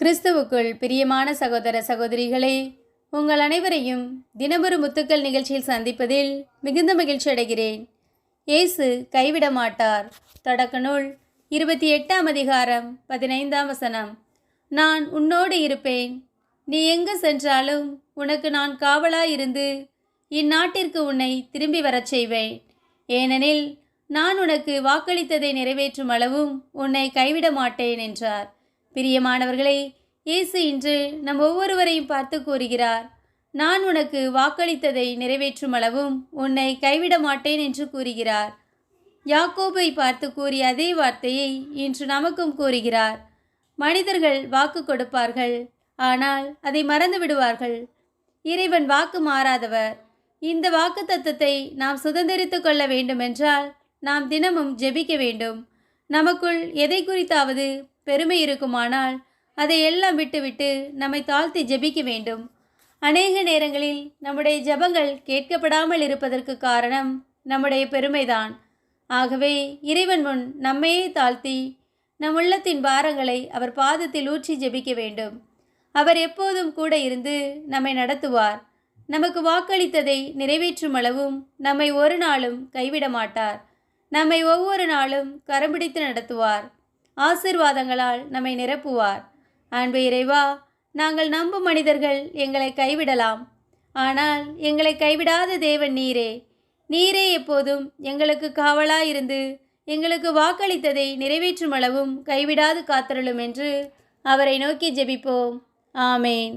கிறிஸ்துவுக்குள் பிரியமான சகோதர சகோதரிகளே உங்கள் அனைவரையும் தினமொரு முத்துக்கள் நிகழ்ச்சியில் சந்திப்பதில் மிகுந்த மகிழ்ச்சி அடைகிறேன். இயேசு கைவிட மாட்டார். தொடக்க நூல் இருபத்தி எட்டாம் அதிகாரம் பதினைந்தாம் வசனம். நான் உன்னோடு இருப்பேன். நீ எங்கு சென்றாலும் உனக்கு நான் காவலாயிருந்து இந்நாட்டிற்கு உன்னை திரும்பி வரச் செய்வேன். ஏனெனில் நான் உனக்கு வாக்களித்ததை நிறைவேற்றும் அளவும் உன்னை கைவிட மாட்டேன் என்றார். பிரியமானவர்களே இயேசு இன்று நம் ஒவ்வொருவரையும் பார்த்து கூறுகிறார் நான் உனக்கு வாக்களித்ததை நிறைவேற்றும் அளவும் உன்னை கைவிட மாட்டேன் என்று கூறுகிறார். யாக்கோபை பார்த்து கூறிய அதே வார்த்தையை இன்று நமக்கும் கூறுகிறார். மனிதர்கள் வாக்கு கொடுப்பார்கள் ஆனால் அதை மறந்து விடுவார்கள். இறைவன் வாக்கு மாறாதவர். இந்த வாக்கு தத்துவத்தை நாம் சுதந்திரித்து கொள்ள வேண்டுமென்றால் நாம் தினமும் ஜெபிக்க வேண்டும். நமக்குள் எதை குறித்தாவது பெருமை இருக்குமானால் அதை எல்லாம் விட்டுவிட்டு நம்மை தாழ்த்தி ஜெபிக்க வேண்டும். அநேக நேரங்களில் நம்முடைய ஜெபங்கள் கேட்கப்படாமல் இருப்பதற்கு காரணம் நம்முடைய பெருமைதான். ஆகவே இறைவன் முன் நம்மையே தாழ்த்தி நம் உள்ளத்தின் பாரங்களை அவர் பாதத்தில் ஊற்றி ஜெபிக்க வேண்டும். அவர் எப்போதும் கூட இருந்து நம்மை நடத்துவார். நமக்கு வாக்களித்ததை நிறைவேற்றும் அளவும் நம்மை ஒரு நாளும் கைவிட மாட்டார் நம்மை ஒவ்வொரு நாளும் கரம்பிடித்து நடத்துவார். ஆசிர்வாதங்களால் நம்மை நிரப்புவார். அன்பு இறைவா நாங்கள் நம்பும் மனிதர்கள் எங்களை கைவிடலாம். ஆனால் எங்களை கைவிடாத தேவன் நீரே. நீரே எப்போதும் எங்களுக்கு காவலாயிருந்து எங்களுக்கு வாக்களித்ததை நிறைவேற்றும் அளவும் கைவிடாது காத்தருளும் என்று அவரை நோக்கி ஜெபிப்போம். ஆமேன்.